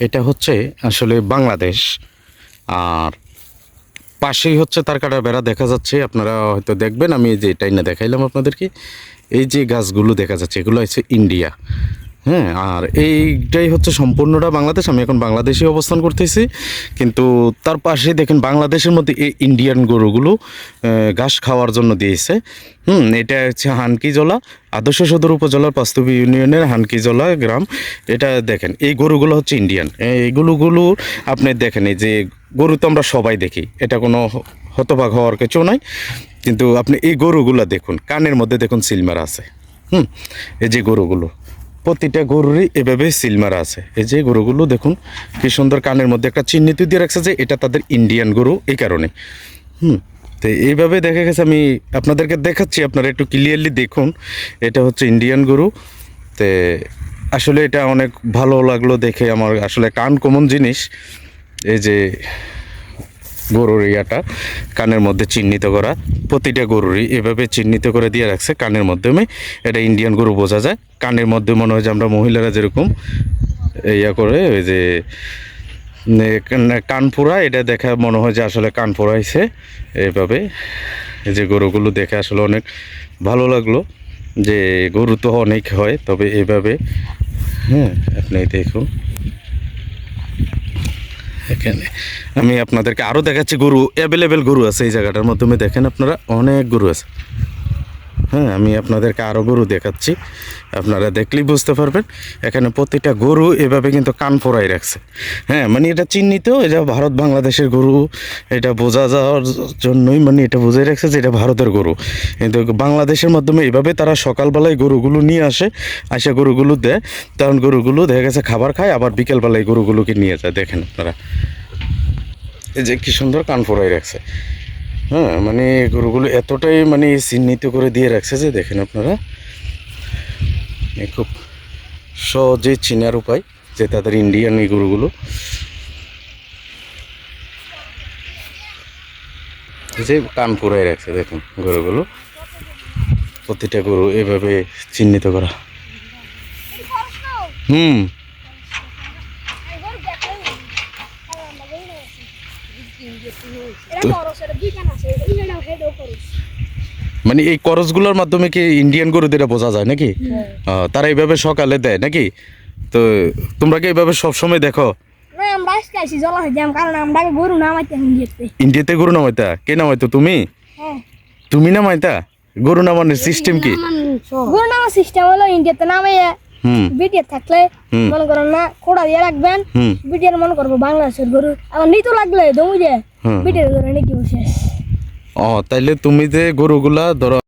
এটা হচ্ছে আসলে বাংলাদেশ। আর পাশেই হচ্ছে তার কাটা বেড়া দেখা যাচ্ছে। আপনারা হয়তো দেখবেন, আমি যে এটাই না দেখাইলাম আপনাদেরকে, এই যে গাছগুলো দেখা যাচ্ছে, এগুলো হচ্ছে ইন্ডিয়া। হ্যাঁ আর এইটাই হচ্ছে সম্পূর্ণটা বাংলাদেশ। আমি এখন বাংলাদেশে অবস্থান করতেছি। কিন্তু তার পাশে দেখেন, বাংলাদেশের মধ্যে এই ইন্ডিয়ান গরুগুলো ঘাস খাওয়ার জন্য দিয়েছে। হুম, এটা হচ্ছে হানকিজলা আদর্শ সদর উপজেলার বাস্তবী ইউনিয়নের হানকিজলা গ্রাম। এটা দেখেন, এই গরুগুলো হচ্ছে ইন্ডিয়ান এইগুলোগুলো আপনি দেখেন, এই যে গরু তো আমরা সবাই দেখি, এটা কোনো হতভাগ হওয়ার কিছু নাই। কিন্তু আপনি এই গরুগুলো দেখুন, কানের মধ্যে দেখুন সিলমার আছে। হুম, এই যে গরুগুলো। প্রতিটা গরুরই এভাবে সিলমার আছে। এই যে গরুগুলো দেখুন, কি সুন্দর কানের মধ্যে একটা চিহ্নিত দিয়ে রাখছে যে এটা তাদের ইন্ডিয়ান গরু এই কারণে। হুম, তো এইভাবে দেখা গেছে, আমি আপনাদেরকে দেখাচ্ছি, আপনারা একটু ক্লিয়ারলি দেখুন, এটা হচ্ছে ইন্ডিয়ান গরু। তে আসলে এটা অনেক ভালো লাগল দেখে, আমার আসলে একটা আনকমন জিনিস, এই যে গরুর ইয়াটা কানের মধ্যে চিহ্নিত করা। প্রতিটা গরুরই এভাবে চিহ্নিত করে দিয়ে রাখছে, কানের মাধ্যমে। এটা ইন্ডিয়ান গরু বোঝা যায়। কানের মধ্যে মনে হয় যে আমরা মহিলারা যেরকম ইয়া করে, ওই যে কান- কানপুরা এটা দেখা মনে হয় যে আসলে কানপুরা হয়েছে এইভাবে এই যে গরুগুলো দেখে আসলে অনেক ভালো লাগল যে গরু তো অনেক হয়, তবে এভাবে হ্যাঁ আপনি দেখুন। এখানে। আমি আপনাদেরকে আরও দেখাচ্ছি, গরু অ্যাভেলেবেল গরু আছে এই জায়গাটার মাধ্যমে। দেখেন আপনারা, অনেক গরু আছে। হ্যাঁ আমি আপনাদেরকে আরও গরু দেখাচ্ছি। আপনারা দেখলেই বুঝতে পারবেন, এখানে প্রতিটা গরু এভাবে কিন্তু কান ফোড়াই রাখছে। হ্যাঁ মানে এটা চিহ্নিত, এটা ভারত বাংলাদেশের গরু, এটা বোঝা যাওয়ার জন্যই মানে এটা বুঝাই রাখছে যে এটা ভারতের গরু। কিন্তু বাংলাদেশের মাধ্যমে এভাবে তারা সকালবেলায় গরুগুলো নিয়ে আসে আসে গরুগুলো দেয়, তখন গরুগুলো দেখা গেছে খাবার খায়, আবার বিকেলবেলায় গরুগুলোকে নিয়ে যায়। দেখেন আপনারা। এই যে কি সুন্দর কান ফোড়াই রাখছে। হ্যাঁ মানে গরুগুলো এতটাই মানে চিহ্নিত করে দিয়ে রাখছে যে দেখেন আপনারা। খুব সহজে চিনার উপায় যে তাদের ইন্ডিয়ান এই গরুগুলো। যে কান পুরাই রাখছে, দেখুন গরুগুলো। প্রতিটা গরু এভাবে চিহ্নিত করা। হুম। মানে এই করসগুলোর মাধ্যমে কি ইন্ডিয়ান গরুদের বোঝা যায় নাকি? তারা এইভাবে সকালে দেয় নাকি? তো তোমরা কি এইভাবে সবসময় দেখো? আমরা আজকে আসি জলা যাম কারণ আমরা আগে গরু নামাইতে ইন্ডিয়াতে ইন্ডিয়াতে গরু নামাইতা কে নামাইতো তুমি? হ্যাঁ। তুমি নামাইতা গরু নামানোর সিস্টেম কি? গরু নামার সিস্টেম হলো ইন্ডিয়াতে নামাইয়ে বিটিয়ে থাকলে মনে করেন না কোড়া দিয়ে রাখবেন। বিটিয়ার মনে করব বাংলাদেশের গরু। আমার নিতে লাগলে দমু যে হুম। বিটিয়ার গরু নাকি শেষ ও তাইলে তুমি যে গরুগুলা ধরো